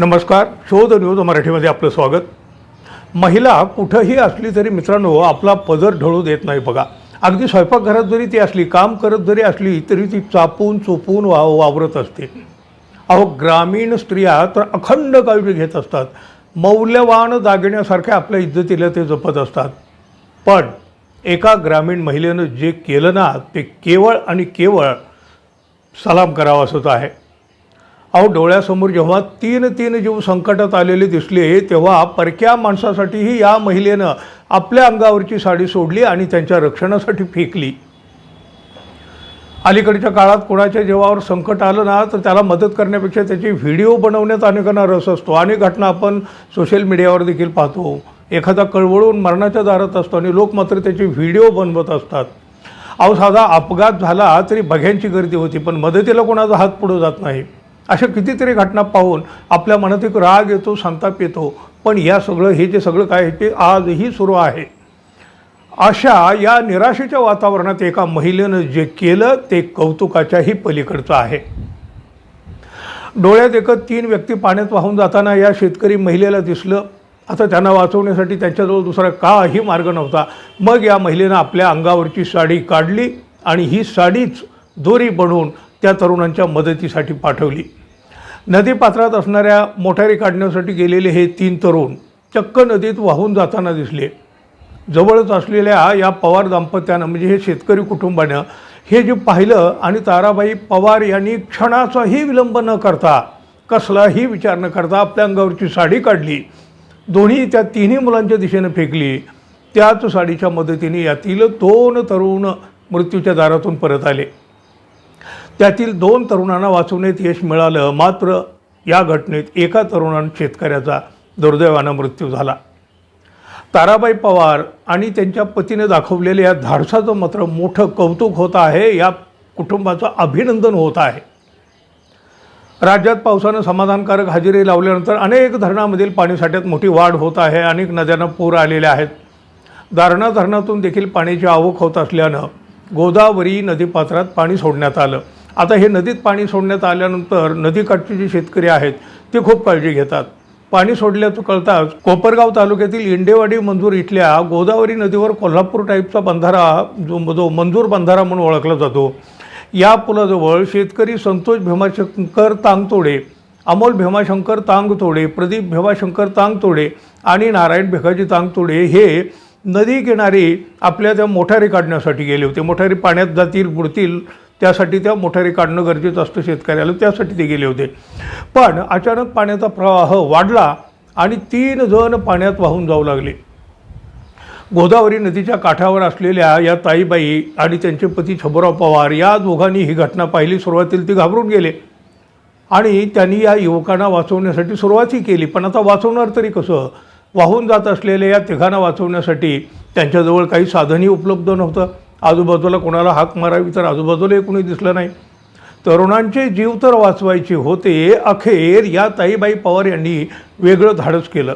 नमस्कार शोध न्यूज मराठीमध्ये आपलं स्वागत. महिला कुठंही असली तरी मित्रांनो आपला पदर ढळू देत नाही बघा. अगदी स्वयंपाकघरात जरी ती असली काम करत जरी असली तरी ती चापून चोपून वा वावरत असते. अहो ग्रामीण स्त्रिया तर अखंड काळजी घेत असतात. मौल्यवान दागिन्यासारख्या आपल्या इज्जतीला ते जपत असतात. पण एका ग्रामीण महिलेनं जे केलं ना ते केवळ आणि केवळ सलाम करावासंच आहे. अहो डोळ्यासमोर जेव्हा तीन तीन जीव संकटात आलेले दिसले तेव्हा परक्या माणसासाठीही या महिलेनं आपल्या अंगावरची साडी सोडली आणि त्यांच्या रक्षणासाठी फेकली. अलीकडच्या काळात कोणाच्या जीवावर संकट आलं ना तर त्याला मदत करण्यापेक्षा त्याची व्हिडिओ बनवण्यात अनेकांना रस असतो. अनेक घटना आपण सोशल मीडियावर देखील पाहतो. एखादा कळवळून मरणाच्या दारात असतो आणि लोक मात्र त्याचे व्हिडिओ बनवत असतात. अहो साधा अपघात झाला तरी बघ्यांची गर्दी होती पण मदतीला कोणाचा हात पुढं जात नाही. अशा कितीतरी घटना पाहून आपल्या मनात एक राग येतो संताप येतो. पण या सगळं हे जे सगळं काय ते आजही सुरू आहे. अशा या निराशेच्या वातावरणात एका महिलेनं जे केलं ते कौतुकाच्याही पलीकडचं आहे. डोळ्यात एकत तीन व्यक्ती पाण्यात वाहून जाताना या शेतकरी महिलेला दिसलं. आता त्यांना वाचवण्यासाठी त्यांच्याजवळ दुसरा काही मार्ग नव्हता. मग या महिलेनं आपल्या अंगावरची साडी काढली आणि ही साडीच दोरी बनवून त्या तरुणांच्या मदतीसाठी पाठवली. नदीपात्रात असणाऱ्या मोटारी काढण्यासाठी गेलेले हे तीन तरुण चक्क नदीत वाहून जाताना दिसले. जवळच असलेल्या या पवार दाम्पत्यानं म्हणजे हे शेतकरी कुटुंबानं हे जे पाहिलं आणि ताराबाई पवार यांनी क्षणाचाही विलंब न करता कसलाही विचार न करता आपल्या अंगावरची साडी काढली. दोन्ही त्या तिन्ही मुलांच्या दिशेनं फेकली. त्याच साडीच्या मदतीने यातील दोन तरुण मृत्यूच्या दारातून परत आले. त्यातील दोन तरुणांना वाचवण्यात यश मिळालं. मात्र या घटनेत एका तरुणान शेतकऱ्याचा दुर्दैवानं मृत्यू झाला. ताराबाई पवार आणि त्यांच्या पतीने दाखवलेल्या या धाडसाचं मात्र मोठं कौतुक होत आहे. या कुटुंबाचं अभिनंदन होत आहे. राज्यात पावसानं समाधानकारक हजेरी लावल्यानंतर अनेक धरणामधील पाणीसाठ्यात मोठी वाढ होत आहे. अनेक नद्यांना पूर आलेले आहेत. दारणा धरणातून देखील पाण्याची आवक होत असल्यानं गोदावरी नदीपात्रात पाणी सोडण्यात आलं. आता हे नदीत पाणी सोडण्यात आल्यानंतर नदीकाठचे जे शेतकरी आहेत ते खूप काळजी घेतात. पाणी सोडल्याचं कळताच कोपरगाव तालुक्यातील इंडेवाडी मंजूर इथल्या गोदावरी नदीवर कोल्हापूर टाईपचा बंधारा जो जो मंजूर बंधारा म्हणून ओळखला जातो. या पुलाजवळ शेतकरी संतोष भीमाशंकर तांगतोडे अमोल भीमाशंकर तांगतोडे प्रदीप भीमाशंकर तांगतोडे आणि नारायण भिकाजी तांगतोडे हे नदी किनारी आपल्या त्या मोठारी काढण्यासाठी गेले होते. मोठारी पाण्यात जातील बुडतील त्यासाठी त्या मोटारी काढणं गरजेचं असतं शेतकऱ्याला त्यासाठी ते गेले होते. पण अचानक पाण्याचा प्रवाह वाढला आणि तीन जण पाण्यात वाहून जाऊ लागले. गोदावरी नदीच्या काठावर असलेल्या या ताईबाई आणि त्यांचे पती छबुराव पवार या दोघांनी ही घटना पाहिली सुरुवातीला ती घाबरून गेले. आणि त्यांनी या युवकांना वाचवण्यासाठी सुरुवातही केली पण आता वाचवणार तरी कसं? वाहून जात असलेल्या या तिघांना वाचवण्यासाठी त्यांच्याजवळ काही साधनही उपलब्ध नव्हतं. आजूबाजूला कोणाला हाक मारावी तर आजूबाजूलाही कुणी दिसलं नाही. तरुणांचे जीव तर वाचवायचे होते. अखेर या ताईबाई पवार यांनी वेगळं धाडस केलं.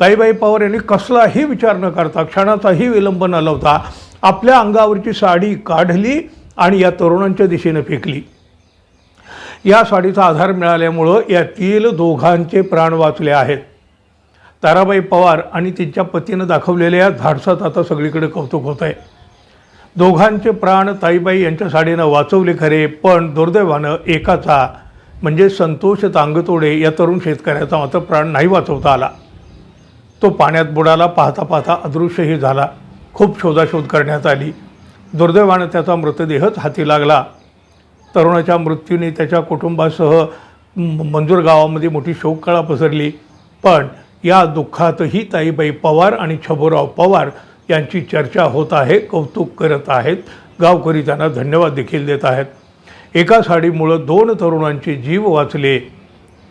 ताईबाई पवार यांनी कसलाही विचार न करता क्षणाचाही विलंब न लावता आपल्या अंगावरची साडी काढली आणि या तरुणांच्या दिशेनं फेकली. या साडीचा आधार मिळाल्यामुळं यातील दोघांचे प्राण वाचले आहेत. ताराबाई पवार आणि त्यांच्या पतीनं दाखवलेल्या या धाडसात आता सगळीकडे कौतुक होत आहे दोघांचे प्राण ताईबाई यांच्या साडीनं वाचवले खरे पण दुर्दैवानं एकाचा म्हणजे संतोष तांगतोडे या तरुण शेतकऱ्याचा मात्र प्राण नाही वाचवता आला. तो पाण्यात बुडाला पाहता पाहता अदृश्यही झाला. खूप शोधाशोध करण्यात आली. दुर्दैवानं त्याचा मृतदेहच हाती लागला. तरुणाच्या मृत्यूने त्याच्या कुटुंबासह मंजूर गावामध्ये मोठी शोककळा पसरली. पण या दुःखातही ताईबाई पवार आणि छबुराव पवार यांची चर्चा होत आहे कौतुक करत आहेत. गावकरी त्यांना धन्यवाद देखील देत आहेत. एका साडीमुळं दोन तरुणांचे जीव वाचले.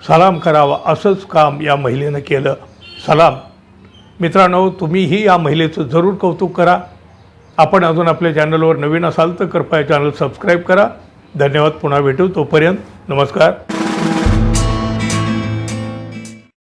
सलाम करावा असंच काम या महिलेनं केलं. सलाम. मित्रांनो तुम्हीही या महिलेचं जरूर कौतुक करा. आपण अजून आपल्या चॅनलवर नवीन असाल तर कृपया चॅनल सबस्क्राईब करा. धन्यवाद. पुन्हा भेटू तोपर्यंत. नमस्कार.